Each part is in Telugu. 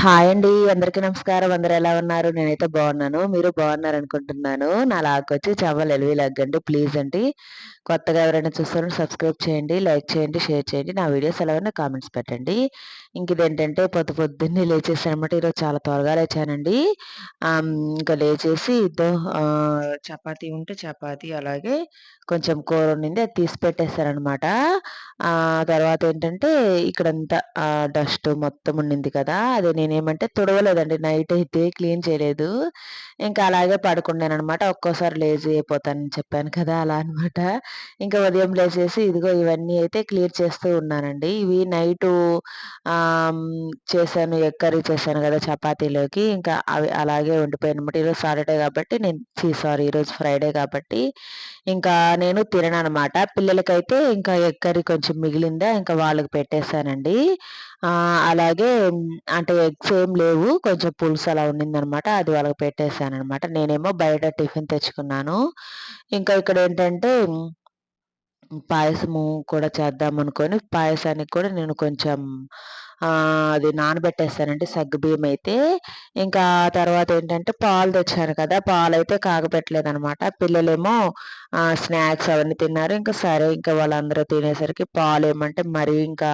హాయ్ అండి. అందరికీ నమస్కారం. అందరు ఎలా ఉన్నారు? నేనైతే బాగున్నాను. మీరు బాగున్నారనుకుంటున్నాను. నా లాగొచ్చి చవ్వలు ఎలివి లగ్గండి. ప్లీజ్ అండి. కొత్తగా ఎవరైనా చూస్తారో సబ్స్క్రైబ్ చేయండి, లైక్ చేయండి, షేర్ చేయండి. నా వీడియోస్ ఎలా ఉన్నా కామెంట్స్ పెట్టండి. ఇంక ఇదేంటంటే పొద్దు పొద్దున్నే లేచేసానమాట ఈరోజు చాలా త్వరగా లేచానండి. ఇంకా లేచేసి ఇద్దో చపాతీ ఉంటే చపాతీ అలాగే కొంచెం కూర ఉండింది. అది తీసి పెట్టేశారనమాట తర్వాత ఏంటంటే ఇక్కడంతా డస్ట్ మొత్తం ఉండింది కదా! అది నేనేమంటే తుడవలేదండి. నైట్ అయితే క్లీన్ చేయలేదు. ఇంకా అలాగే పడుకున్నాననమాట. ఒక్కోసారి లేజీ అయిపోతానని చెప్పాను కదా! అలా అనమాట. ఇంకా ఉదయం లేచేసి ఇదిగో ఇవన్నీ అయితే క్లియర్ చేస్తూ ఉన్నానండి. ఇవి నైటు చేశాను ఎగ్ కర్రీ చేశాను కదా! చపాతీలోకి ఇంకా అవి అలాగే ఉండిపోయాయనమాట. ఈరోజు సాటర్డే కాబట్టి నేను సీ సారీ ఈరోజు ఫ్రైడే కాబట్టి ఇంకా నేను తినను అనమాట పిల్లలకైతే ఇంకా ఎగ్ కర్రీ కొంచెం మిగిలిందా ఇంకా వాళ్ళకి పెట్టేశానండి. అలాగే అంటే ఎగ్స్ ఏం లేవు. కొంచెం పులుసు అలా ఉండిందనమాట. అది వాళ్ళకి పెట్టేశాననమాట. నేనేమో బయట టిఫిన్ తెచ్చుకున్నాను. ఇంకా ఇక్కడ ఏంటంటే పాయసము కూడా చేద్దాం అనుకొని పాయసానికి కూడా నేను కొంచెం అది నానబెట్టేస్తానండి సగ్గుబియ్యం అయితే. ఇంకా తర్వాత ఏంటంటే పాలు తెచ్చాను కదా పాలైతే కాగపెట్టలేదనమాట. పిల్లలేమో స్నాక్స్ అవన్నీ తిన్నారు. ఇంకా సరే ఇంకా వాళ్ళందరూ తినేసరికి పాలు ఏమంటే మరీ ఇంకా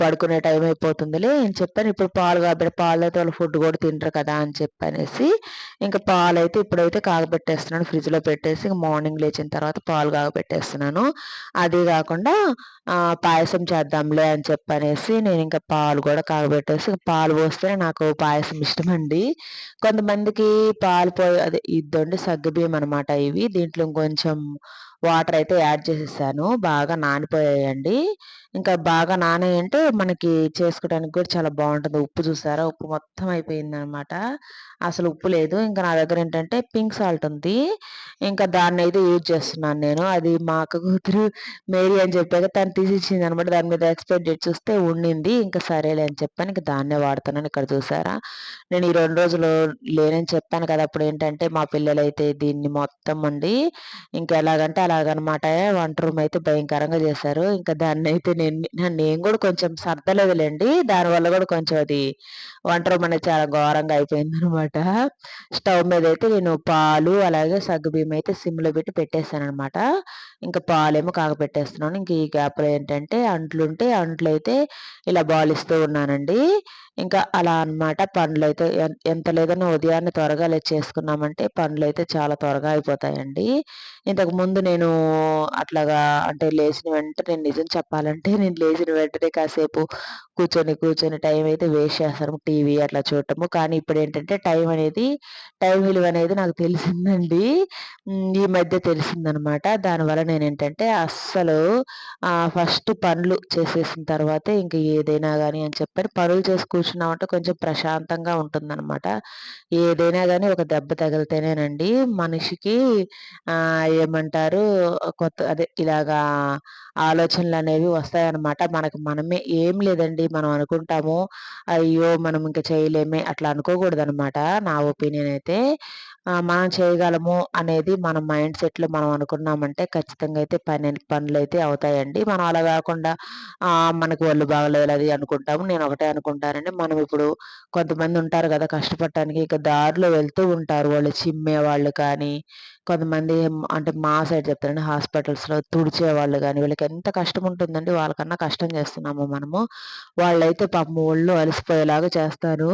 పడుకునే టైం అయిపోతుందిలే అని చెప్పాను ఇప్పుడు పాలు కాబట్టి పాలు అయితే వాళ్ళు ఫుడ్ కూడా తింటారు కదా అని చెప్పనేసి ఇంకా పాలు అయితే ఇప్పుడైతే కాగబెట్టేస్తున్నాను ఫ్రిడ్జ్లో పెట్టేసి మార్నింగ్ లేచిన తర్వాత పాలు కాగబెట్టేస్తున్నాను అది కాకుండా పాయసం చేద్దాంలే అని చెప్పనేసి నేను ఇంకా పాలు కూడా కాగబెట్టేసి పాలు పోస్తే నాకు పాయసం ఇష్టం అండి కొంతమందికి పాలు పోయి అదే ఇద్దండి సగ్గుబియ్యం అనమాట ఇవి. దీంట్లో కొంచెం వాటర్ అయితే యాడ్ చేసేసాను. బాగా నానిపోయాయండి. ఇంకా బాగా నానాయంటే మనకి చేసుకోవడానికి కూడా చాలా బాగుంటుంది. ఉప్పు చూసారా? ఉప్పు మొత్తం అయిపోయింది అనమాట అసలు ఉప్పు లేదు. ఇంకా నా దగ్గర ఏంటంటే పింక్ సాల్ట్ ఉంది. ఇంకా దాన్ని అయితే యూజ్ చేస్తున్నాను నేను. అది మా అక్క కూతురు మేరీ అని చెప్పాక తను తీసి ఇచ్చింది అనమాట దాని మీద ఎక్స్పైర్ డేట్ చూస్తే ఉండింది. ఇంకా సరేలే అని చెప్పాను. ఇంకా దాన్నే వాడుతున్నాను. ఇక్కడ చూసారా? నేను ఈ రెండు రోజులు లేనని చెప్పాను కదా. అప్పుడు ఏంటంటే మా పిల్లలు అయితే దీన్ని మొత్తం ఉండి ఇంకా ఎలాగంటే అలాగనమాట. వంట రూమ్ అయితే భయంకరంగా చేశారు. ఇంకా దాన్ని అయితే నేను నేను కూడా కొంచెం సర్దలేదులేండి. దానివల్ల కూడా కొంచెం అది వంట రూమ్ అనేది చాలా ఘోరంగా అయిపోయింది అనమాట స్టవ్ మీద అయితే నేను పాలు అలాగే సగ్గుబియ్యం అయితే సిమ్లో పెట్టి పెట్టేశాను అనమాట ఇంకా పాలేమో కాగపెట్టేస్తున్నాను. ఇంక ఈ గ్యాప్లో ఏంటంటే అంట్లు ఉంటే అంట్లు అయితే ఇలా బాలిస్తూ ఉన్నానండి. ఇంకా అలా అనమాట పండ్లు అయితే ఎంత లేదన్నా ఉదయాన్నే త్వరగా చేసుకున్నామంటే పండ్లు అయితే చాలా త్వరగా అయిపోతాయండి. ఇంతకు ముందు నేను అట్లాగా అంటే లేచిన వెంటనే నిజం చెప్పాలంటే నేను లేచిన వెంటనే కాసేపు కూర్చొని కూర్చొని టైం అయితే వేస్ట్ చేస్తాను టీవీ అట్లా చూడటము. కానీ ఇప్పుడు ఏంటంటే టైం అనేది టైం విలువ అనేది నాకు తెలిసిందండి. ఈ మధ్య తెలిసిందనమాట. దానివల్ల నేను ఏంటంటే అస్సలు ఫస్ట్ పనులు చేసేసిన తర్వాత ఇంకా ఏదైనా కానీ అని చెప్పని పనులు చేసి కూర్చున్నామంటే కొంచెం ప్రశాంతంగా ఉంటుందన్నమాట ఏదైనా కానీ ఒక దెబ్బ తగిలితేనేనండి మనిషికి ఏమంటారు కొత్త అదే ఇలాగా ఆలోచనలు అనేవి వస్తాయి. అనమాట మనకు మనమే ఏం లేదండి మనం అనుకుంటాము. అయ్యో! మనం ఇంకా చేయలేమే అట్లా అనుకోకూడదు అనమాట నా ఒపీనియన్ అయితే మనం చేయగలము అనేది మన మైండ్ సెట్లో మనం అనుకున్నామంటే ఖచ్చితంగా అయితే పని పనులు అయితే అవుతాయండి. మనం అలా కాకుండా మనకు ఒళ్ళు బాగలేదు అది అనుకుంటాము. నేను ఒకటే అనుకుంటానండి. మనం ఇప్పుడు కొంతమంది ఉంటారు కదా కష్టపడటానికి ఇక దారిలో వెళ్తూ ఉంటారు. వాళ్ళు చిమ్మే వాళ్ళు కానీ కొంతమంది అంటే మా సైడ్ చెప్తారండి హాస్పిటల్స్లో తుడిచే వాళ్ళు కానీ వీళ్ళకి ఎంత కష్టం ఉంటుందండి వాళ్ళకన్నా కష్టం చేస్తున్నాము మనము. వాళ్ళైతే పాపం ఒళ్ళు అలసిపోయేలాగా చేస్తారు.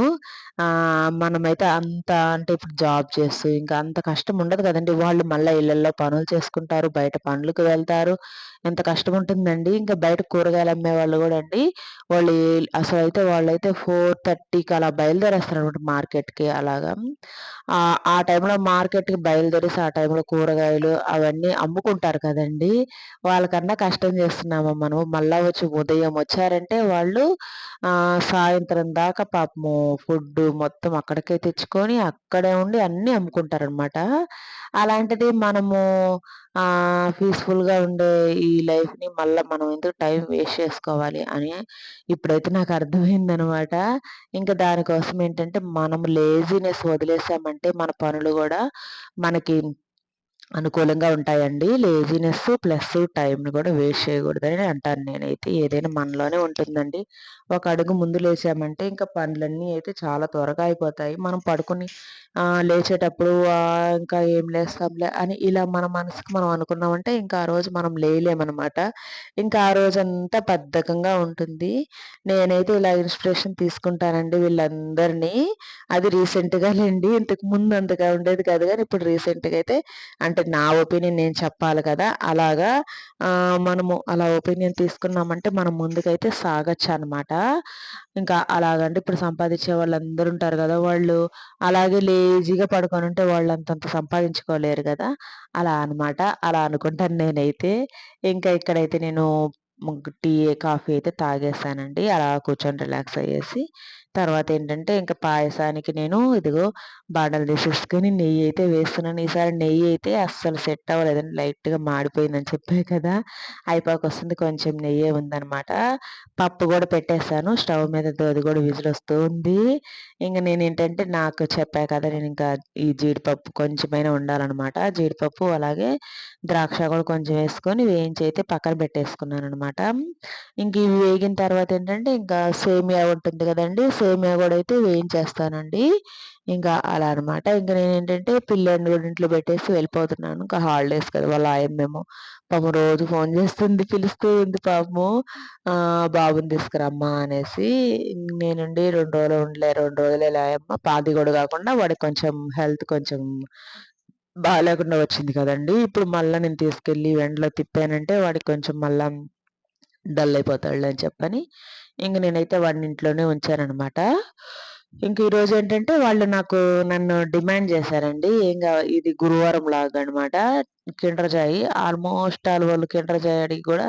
మనమైతే అంత అంటే ఇప్పుడు జాబ్ చేస్తూ ఇంకా అంత కష్టం ఉండదు కదండి. వాళ్ళు మళ్ళీ ఇళ్ళల్లో పనులు చేసుకుంటారు బయట పనులకు వెళ్తారు. ఎంత కష్టం ఉంటుందండి ఇంకా బయట కూరగాయలు అమ్మే వాళ్ళు కూడా అండి వాళ్ళు అసలు అయితే వాళ్ళైతే ఫోర్ థర్టీకి అలా బయలుదేరేస్తారు అనమాట మార్కెట్కి అలాగా. ఆ టైంలో మార్కెట్కి బయలుదేరేసి ఆ టైంలో కూరగాయలు అవన్నీ అమ్ముకుంటారు కదండి. వాళ్ళకన్నా కష్టం చేస్తున్నాము మనము. మళ్ళా వచ్చి ఉదయం వచ్చారంటే వాళ్ళు సాయంత్రం దాకా పాపము ఫుడ్ మొత్తం అక్కడికే తెచ్చుకొని అక్కడే ఉండి అన్నీ అమ్ముకుంటారనమాట. అలాంటిది మనము పీస్ఫుల్గా ఉండే ఈ లైఫ్ని మళ్ళీ మనం ఎందుకు టైం వేస్ట్ చేసుకోవాలి అని ఇప్పుడైతే నాకు అర్థమైందనమాట ఇంకా దానికోసం ఏంటంటే మనం లేజినెస్ వదిలేసామంటే మన పనులు కూడా మనకి అనుకూలంగా ఉంటాయండి. లేజినెస్ ప్లస్ టైంని కూడా వేస్ట్ చేయకూడదని అంటాను నేనైతే. ఏదైనా మనలోనే ఉంటుందండి. ఒక అడుగు ముందు లేచామంటే ఇంకా పనులన్నీ అయితే చాలా త్వరగా అయిపోతాయి. మనం పడుకొని లేచేటప్పుడు ఇంకా ఏం లేస్తాంలే అని ఇలా మన మనసుకి మనం అనుకున్నామంటే ఇంకా ఆ రోజు మనం లేయలేమనమాట. ఇంకా ఆ రోజంతా బద్ధకంగా ఉంటుంది. నేనైతే ఇలా ఇన్స్పిరేషన్ తీసుకుంటానండి వీళ్ళందరినీ. అది రీసెంట్‌గా లేండి. ఇంతకు ముందు అంతగా ఉండేది కాదు కానీ ఇప్పుడు రీసెంట్‌గా అయితే అంటే నా ఒపీనియన్ నేను చెప్పాలి కదా! అలాగా మనము అలా ఒపీనియన్ తీసుకున్నామంటే మనం ముందుకైతే సాగొచ్చనమాట. ఇంకా అలాగంటే ఇప్పుడు సంపాదించే వాళ్ళందరూ ఉంటారు కదా! వాళ్ళు అలాగే లేజీగా పడుకొని ఉంటే వాళ్ళు అంతంత సంపాదించుకోలేరు కదా! అలా అనమాట. అలా అనుకుంటాను నేనైతే. ఇంకా ఇక్కడైతే నేను టీ, కాఫీ అయితే తాగేసానండి. అలా కూర్చొని రిలాక్స్ అయ్యేసి. తర్వాత ఏంటంటే ఇంకా పాయసానికి నేను ఇదిగో బాణలు తీసేసుకొని నెయ్యి అయితే వేస్తున్నాను. ఈసారి నెయ్యి అయితే అస్సలు సెట్ అవ్వలేదండి. లైట్‌గా మాడిపోయిందని చెప్పే కదా! అయిపోకొస్తుంది కొంచెం నెయ్యి ఉందనమాట. పప్పు కూడా పెట్టేసాను. స్టవ్ మీద అది కూడా విజిలొస్తూ ఉంది. నేను ఏంటంటే నాకు చెప్పా కదా! నేను ఇంకా ఈ జీడిపప్పు కొంచెమైనా ఉండాలన్నమాట జీడిపప్పు అలాగే ద్రాక్ష కూడా కొంచెం వేసుకొని వేయించి అయితే పక్కన పెట్టేసుకున్నాను అనమాట ఇంక ఇవి వేగిన తర్వాత ఏంటంటే ఇంకా సేమియా ఉంటుంది కదండి సేమియా కూడా అయితే వేయించేస్తానండి. ఇంకా అలా అనమాట. ఇంక నేనేంటంటే పిల్లల్ని కూడా ఇంట్లో పెట్టేసి వెళ్ళిపోతున్నాను. ఇంకా హాలిడేస్ కదా! వాళ్ళ ఆయమ్మేమో పాపం రోజు ఫోన్ చేస్తుంది. పిలుస్తూ ఉంది పాపము. బాబుని తీసుకురమ్మా అనేసి. నేనుండి రెండు రోజులు ఉండలే 2 రోజులేలే ఆయమ్మ. పాది కూడా కాకుండా వాడికి కొంచెం హెల్త్ కొంచెం బాగాలేకుండా వచ్చింది కదండీ! ఇప్పుడు మళ్ళీ నేను తీసుకెళ్ళి ఎండలో తిప్పానంటే వాడికి కొంచెం మళ్ళీ డల్ అయిపోతాడు అని చెప్పని ఇంక నేనైతే వాడిని ఇంట్లోనే ఉంచానన్నమాట ఇంక ఈరోజు ఏంటంటే వాళ్ళు నాకు నన్ను డిమాండ్ చేశారండి. ఏం ఇది గురువారం లాగా అనమాట. కిండర్జాయి ఆల్మోస్ట్ ఆల్ వాళ్ళు కిండర్ జాయ్ అడిగి కూడా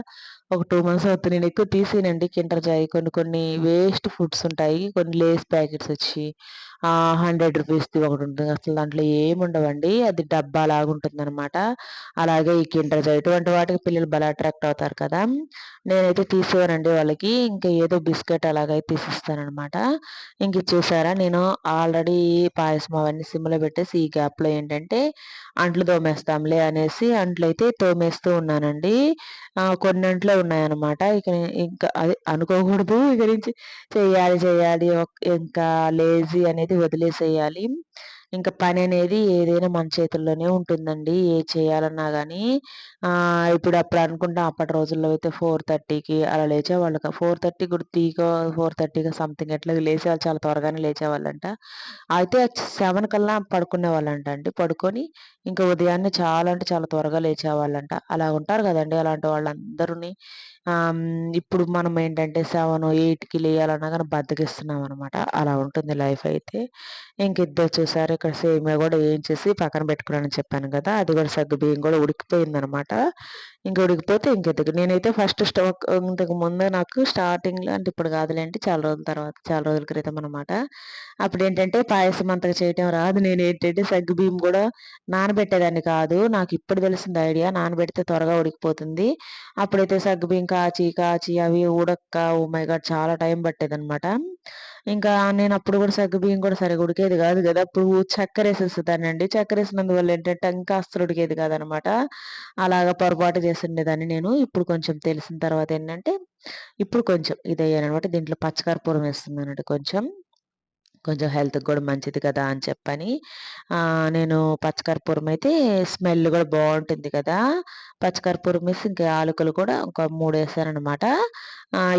ఒక టూ మంత్స్ అవుతుంది. నేను ఎక్కువ తీసేనండి కిండర్ జాయ్. కొన్ని కొన్ని వేస్ట్ ఫుడ్స్ ఉంటాయి. కొన్ని లేస్ ప్యాకెట్స్ వచ్చి హండ్రెడ్ రూపీస్‌ది ఒకటుంటుంది. అసలు దాంట్లో ఏముండవండి. అది డబ్బా డబ్బాలాగా ఉంటుందనమాట. అలాగే ఈ కిండర్ జాయ్ ఇటువంటి వాటికి పిల్లలు బాగా అట్రాక్ట్ అవుతారు కదా! నేనైతే తీసేవానండి వాళ్ళకి. ఇంకా ఏదో బిస్కెట్ అలాగైతే తీసిస్తానమాట ఇంక చూసారా నేను ఆల్రెడీ పాయసం అవన్నీ సిమ్‌లో పెట్టేసి ఈ గ్యాప్‌లో ఏంటంటే అంట్లు తోమేస్తాంలే అనేసి అంట్లయితే తోమేస్తూ ఉన్నానండి. కొన్ని అంట్లో ఉన్నాయన్నమాట. ఇక ఇంకా అది అనుకోకూడదు. ఇక నుంచి చెయ్యాలి, చెయ్యాలి ఇంకా లేజీ అనేది వదిలేసేయాలి. ఇంకా పని అనేది ఏదైనా మన చేతుల్లోనే ఉంటుందండి. ఏది చేయాలన్నా కానీ ఇప్పుడు అప్పుడు అనుకుంటాం అప్పటి రోజుల్లో అయితే 4:30కి అలా లేచేవాళ్ళు. 4:30 కూడా త్రీకో 4:30కో సంథింగ్ ఎట్లా లేచేవాళ్ళు చాలా త్వరగానే లేచేవాళ్ళంట. అయితే సెవెన్ కల్లా పడుకునే వాళ్ళంట అండి. పడుకొని ఇంకా ఉదయాన్నే చాలా అంటే చాలా త్వరగా లేచేవాళ్ళంట. అలా ఉంటారు కదండి అలాంటి వాళ్ళందరినీ ఇప్పుడు మనం ఏంటంటే 7, 8కి లేయాలన్నా బద్దకిస్తున్నాం అనమాట అలా ఉంటుంది లైఫ్ అయితే. ఇంక ఇద్దరు చూసారు ఇక్కడ సేమియా కూడా వేయించేసి పక్కన పెట్టుకున్నానని చెప్పాను కదా! అది కూడా సగ్గుబియ్యం కూడా ఉడికిపోయిందనమాట. ఇంకా ఉడికిపోతే ఇంకెందుకు నేనైతే ఫస్ట్ స్టవ్ ఇంతకు ముందు నాకు స్టార్టింగ్‌లో అంటే ఇప్పుడు కాదులేంటి చాలా రోజుల తర్వాత చాలా రోజుల క్రితం అనమాట. అప్పుడు ఏంటంటే పాయసం అంతగా చేయటం రాదు. నేను ఏంటంటే సగ్గుబియ్యం కూడా నానబెట్టేదాన్ని కాదు. నాకు ఇప్పుడు తెలిసింది ఐడియా నానబెడితే త్వరగా ఉడికిపోతుంది. అప్పుడైతే సగ్గుబియ్యం కాచి, కాచి అవి ఉడక్క ఓ మై గాడ్! చాలా టైం పట్టేదనమాట. ఇంకా నేను అప్పుడు కూడా సగ్గుబియ్యం కూడా సరిగా ఉడికేది కాదు కదా! అప్పుడు చక్కెర వేసేసేదానండి చక్కెర వేసినందువల్ల ఏంటంటే ఇంకా అస్సలు ఉడికేది కాదనమాట. అలాగా పొరపాటు చేసుండేదాన్ని నేను. ఇప్పుడు కొంచెం తెలిసిన తర్వాత ఏంటంటే ఇప్పుడు కొంచెం ఇదయ్యాననమాట. దీంట్లో పచ్చకర్పూరం వేస్తున్నానండి కొంచెం. కొంచెం హెల్త్‌కి కూడా మంచిది కదా! అని చెప్పని నేను పచ్చకర్పూరం అయితే స్మెల్ కూడా బాగుంటుంది కదా! పచ్చకర్పూరం వేసి ఇంకా ఆలుకలు కూడా ఒక 3 వేసాననమాట.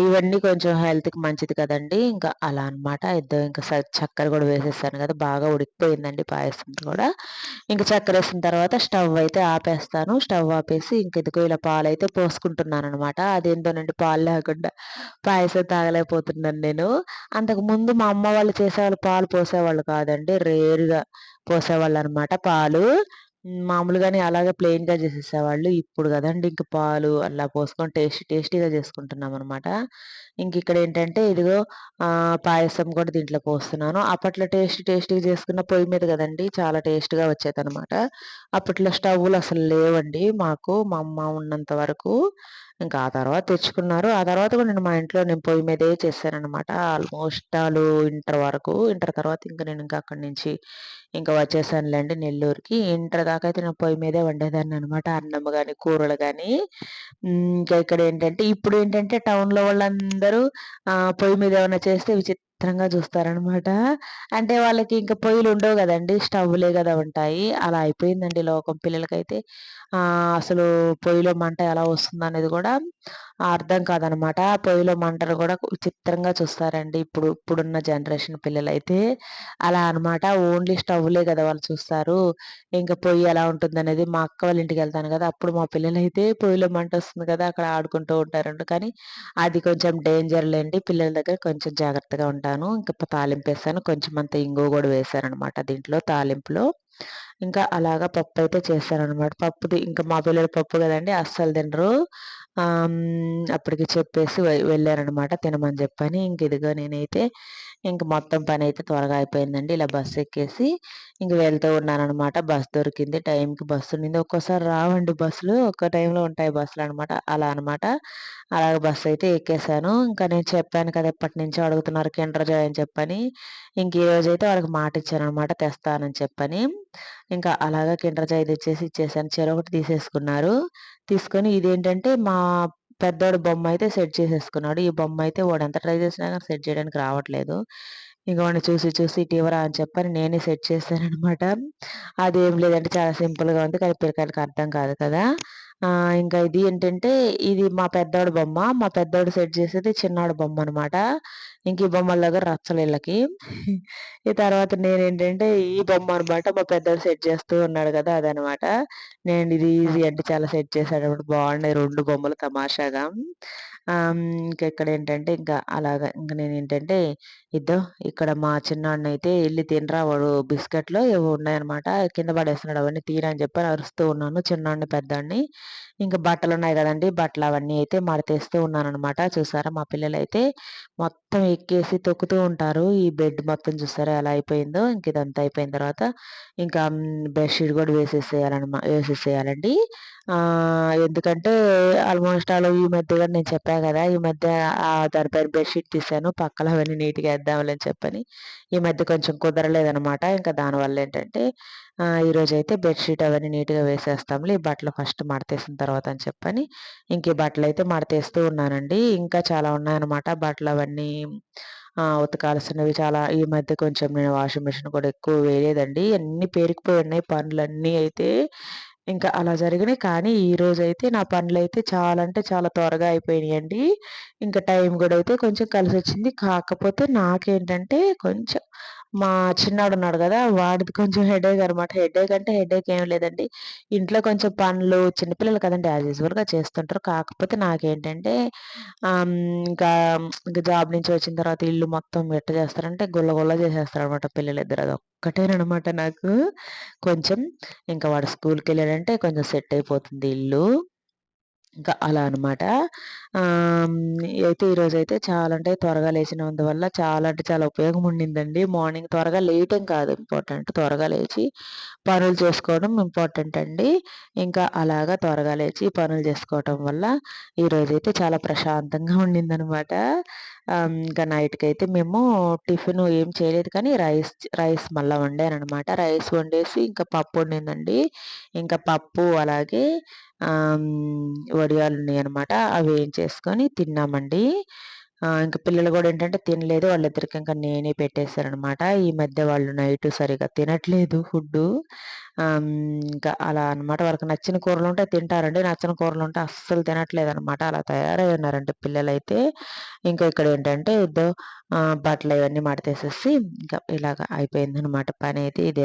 ఇవన్నీ కొంచెం హెల్త్‌కి మంచిది కదండీ! ఇంకా అలా అనమాట. ఇద్దరు ఇంకా స చక్కెర కూడా వేసేసాను కదా! బాగా ఉడికిపోయిందండి పాయసం కూడా. ఇంక చక్కెరేసిన తర్వాత స్టవ్ అయితే ఆపేస్తాను. స్టవ్ ఆపేసి ఇంక ఇదిగో ఇలా పాలైతే పోసుకుంటున్నాననమాట. అదేంటోనండి పాలు లేకుండా పాయసం తాగలేకపోతున్నాను నేను. అంతకుముందు మా అమ్మ వాళ్ళు చేసేవాళ్ళు పాలు పోసేవాళ్ళు కాదండి. రేరుగా పోసేవాళ్ళు అనమాట పాలు. మామూలుగానే అలాగే ప్లెయిన్‌గా చేసేసేవాళ్ళు. ఇప్పుడు కదండి ఇంక పాలు అలా పోసుకొని టేస్ట్ టేస్టీగా చేసుకుంటున్నాం అనమాట ఇంకిక్కడ ఏంటంటే ఇదిగో పాయసం కూడా దీంట్లో పోస్తున్నాను. అప్పట్లో టేస్ట్ టేస్టీగా చేసుకున్న పొయ్యి మీద కదండి చాలా టేస్ట్‌గా వచ్చేదనమాట. అప్పట్లో స్టవ్‌లు అసలు లేవండి మాకు మా అమ్మ ఉన్నంత వరకు. ఇంకా ఆ తర్వాత తెచ్చుకున్నారు. ఆ తర్వాత కూడా నేను మా ఇంట్లో నేను పొయ్యి మీదే చేశానమాట ఆల్మోస్ట్ ఆలు ఇంటర్ వరకు. ఇంటర్ తర్వాత ఇంకా నేను ఇంకా అక్కడి నుంచి ఇంకా వచ్చేసానులేండి నెల్లూరుకి. ఇంటర్ దాకా అయితే నేను పొయ్యి మీదే వండేదాన్ని అనమాట అన్నం కానీ కూరలు కానీ ఇంకా ఇక్కడ ఏంటంటే ఇప్పుడు ఏంటంటే టౌన్లో వాళ్ళందరూ పొయ్యి మీద ఏమైనా చేస్తే విచిత్ర విచిత్రంగా చూస్తారనమాట. అంటే వాళ్ళకి ఇంకా పొయ్యిలు ఉండవు కదండి స్టవ్లే కదా ఉంటాయి. అలా అయిపోయిందండి లోకం పిల్లలకైతే. అసలు పొయ్యిలో మంట ఎలా వస్తుంది అనేది కూడా అర్థం కాదనమాట. పొయ్యిలో మంటను కూడా విచిత్రంగా చూస్తారండి ఇప్పుడు ఇప్పుడున్న జనరేషన్ పిల్లలైతే. అలా అనమాట ఓన్లీ స్టవ్లే కదా వాళ్ళు చూస్తారు. ఇంకా పొయ్యి ఎలా ఉంటుంది అనేది మా అక్క వాళ్ళ ఇంటికి వెళ్తాను కదా అప్పుడు మా పిల్లలైతే పొయ్యిలో మంట వస్తుంది కదా అక్కడ ఆడుకుంటూ ఉంటారండి కానీ అది కొంచెం డేంజర్ లేండి పిల్లల దగ్గర కొంచెం జాగ్రత్తగా ఉంటారు ఉంటాను ఇంకా తాలింపు వేసాను. కొంచెం అంత ఇంగువ కూడా వేసాను అనమాట దీంట్లో తాలింపులో. ఇంకా అలాగా పప్పు అయితే చేశారనమాట పప్పుది ఇంకా మా పిల్లలు పప్పు కదండి అస్సలు తినరు. అప్పటికి చెప్పేసి వెళ్ళారనమాట తినమని చెప్పని. ఇంక ఇదిగో నేనైతే ఇంక మొత్తం పని అయితే త్వరగా అయిపోయిందండి. ఇలా బస్సు ఎక్కేసి ఇంక వెళ్తూ ఉన్నానమాట బస్సు బస్ దొరికింది. టైంకి బస్సు ఉండింది ఒక్కోసారి రావండి బస్సులు. ఒక్క టైంలో ఉంటాయి బస్సులు అనమాట అలా అనమాట అలాగ బస్సు అయితే ఎక్కేసాను. ఇంకా నేను చెప్పాను కదా ఎప్పటి నుంచో అడుగుతున్నారు కిండర్ జాయ్ అని చెప్పని. ఇంక ఈ రోజు అయితే వాళ్ళకి మాట ఇచ్చాను అనమాట తెస్తానని చెప్పని. ఇంకా అలాగా కిండర్ జాయ్ తెచ్చేసి ఇచ్చేసాను. చెరొకటి తీసేసుకున్నారు. తీసుకొని ఇదేంటంటే మా పెద్దోడు బొమ్మ అయితే సెట్ చేసేసుకున్నాడు. ఈ బొమ్మ అయితే వాడు ఎంత ట్రై చేసినా కానీ సెట్ చేయడానికి రావట్లేదు. ఇంకా వాడిని చూసి చూసి ఇటీవరా అని చెప్పని నేనే సెట్ చేశానమాట అదేం లేదంటే చాలా సింపుల్గా ఉంది. కానీ పిల్లకాయలకు అర్థం కాదు కదా. ఇంకా ఇది ఏంటంటే ఇది మా పెద్దోడు బొమ్మ. మా పెద్దోడు సెట్ చేసేది చిన్నాడు బొమ్మ అనమాట ఇంక ఈ బొమ్మల దగ్గర రచ్చలు వీళ్ళకి. ఈ తర్వాత నేనేంటంటే ఈ బొమ్మ అనమాట మా పెద్దోడు సెట్ చేస్తూ ఉన్నాడు కదా అదనమాట నేను ఇది ఈజీ అంటే చాలా సెట్ చేశాడు అనమాట బాగున్నాయి రెండు బొమ్మలు తమాషాగా. ఇంకా ఇక్కడ ఏంటంటే ఇంకా అలాగా. ఇంకా నేను ఏంటంటే ఇద్దో. ఇక్కడ మా చిన్నాడిని అయితే వెళ్ళి తినరా వాడు బిస్కెట్లు ఏవో ఉన్నాయన్నమాట కింద పడేస్తున్నాడు అవన్నీ తీరని చెప్పి అరుస్తూ ఉన్నాను చిన్నాడిని పెద్దాడిని ఇంకా బట్టలు ఉన్నాయి కదండి బట్టలు అవన్నీ అయితే మడతేస్తూ ఉన్నాను అనమాట చూసారా మా పిల్లలు అయితే మొత్తం ఎక్కేసి తొక్కుతూ ఉంటారు. ఈ బెడ్ మొత్తం చూసారా ఎలా అయిపోయిందో ఇంక ఇదంతా అయిపోయిన తర్వాత ఇంకా బెడ్షీట్ కూడా వేసేసేయాలన్నమా వేసేసేయాలండి. ఎందుకంటే ఆల్మోస్ట్ అలా ఈ మధ్య కూడా నేను చెప్పాను కదా ఈ మధ్య దానిపైన బెడ్షీట్ తీసాను పక్కల అవన్నీ నీట్గా అని చెప్పని ఈ మధ్య కొంచెం కుదరలేదనమాట ఇంకా దానివల్ల ఏంటంటే ఈరోజు అయితే బెడ్షీట్ అవన్నీ నీట్గా వేసేస్తాంలే ఈ బట్టలు ఫస్ట్ మడతేసిన తర్వాత అని చెప్పని ఇంక ఈ బట్టలు అయితే మడతేస్తూ ఉన్నానండి. ఇంకా చాలా ఉన్నాయన్నమాట బట్టలు అవన్నీ. ఉతకాల్సినవి చాలా ఈ మధ్య కొంచెం నేను వాషింగ్ మిషన్ కూడా ఎక్కువ వేయలేదండి. అన్ని పేరుకుపోయి ఉన్నాయి పనులన్నీ అయితే. ఇంకా అలా జరిగినాయి. కానీ ఈ రోజు అయితే నా పనులు అయితే చాలా అంటే చాలా త్వరగా అయిపోయినాయండి. ఇంకా టైం కూడా అయితే కొంచెం కలిసి వచ్చింది కాకపోతే నాకేంటంటే కొంచెం మా చిన్నాడు ఉన్నాడు కదా వాడిది కొంచెం హెడేక్ అనమాట హెడేక్ అంటే హెడేక్ ఏం లేదండి. ఇంట్లో కొంచెం పనులు చిన్నపిల్లలు కదండి యాజ్ యూజువల్గా చేస్తుంటారు. కాకపోతే నాకేంటంటే ఇంకా ఇంకా జాబ్ నుంచి వచ్చిన తర్వాత ఇల్లు మొత్తం ఎట్ట చేస్తారంటే గుల్ల గుల్ల చేసేస్తారు అనమాట పిల్లలిద్దరు అది ఒక్కటేనమాట నాకు. కొంచెం ఇంకా వాడు స్కూల్కి వెళ్ళాడంటే కొంచెం సెట్ అయిపోతుంది ఇల్లు. ఇంకా అలా అనమాట అయితే ఈరోజు అయితే చాలా అంటే త్వరగా లేచినందువల్ల చాలా అంటే చాలా ఉపయోగం ఉండిందండి. మార్నింగ్ త్వరగా లేయటం కాదు ఇంపార్టెంట్. త్వరగా లేచి పనులు చేసుకోవడం ఇంపార్టెంట్ అండి. ఇంకా అలాగా త్వరగా లేచి పనులు చేసుకోవటం వల్ల ఈరోజు అయితే చాలా ప్రశాంతంగా ఉండిందనమాట ఇంకా నైట్కి అయితే మేము టిఫిన్ ఏం చేయలేదు కానీ రైస్ రైస్ మళ్ళీ వండాను అనమాట రైస్ వండేసి ఇంకా పప్పు వండిందండి. ఇంకా పప్పు అలాగే వడియాలు ఉన్నాయి అనమాట అవి ఏం చేసుకొని తిన్నామండి. ఇంకా పిల్లలు కూడా ఏంటంటే తినలేదు. వాళ్ళిద్దరికి ఇంకా నేనే పెట్టేశారనమాట ఈ మధ్య వాళ్ళు నైట్ సరిగా తినట్లేదు ఫుడ్ ఇంకా అలా అనమాట వాళ్ళకి నచ్చిన కూరలు ఉంటే తింటారండి. నచ్చిన కూరలు ఉంటే అస్సలు తినట్లేదు అనమాట అలా తయారై ఉన్నారండి పిల్లలు అయితే ఇంకా ఇక్కడ ఏంటంటే ఇద్దరు బట్టలు ఇవన్నీ మడతేసేసి ఇంకా ఇలాగ అయిపోయింది అనమాట పని అయితే ఇదే.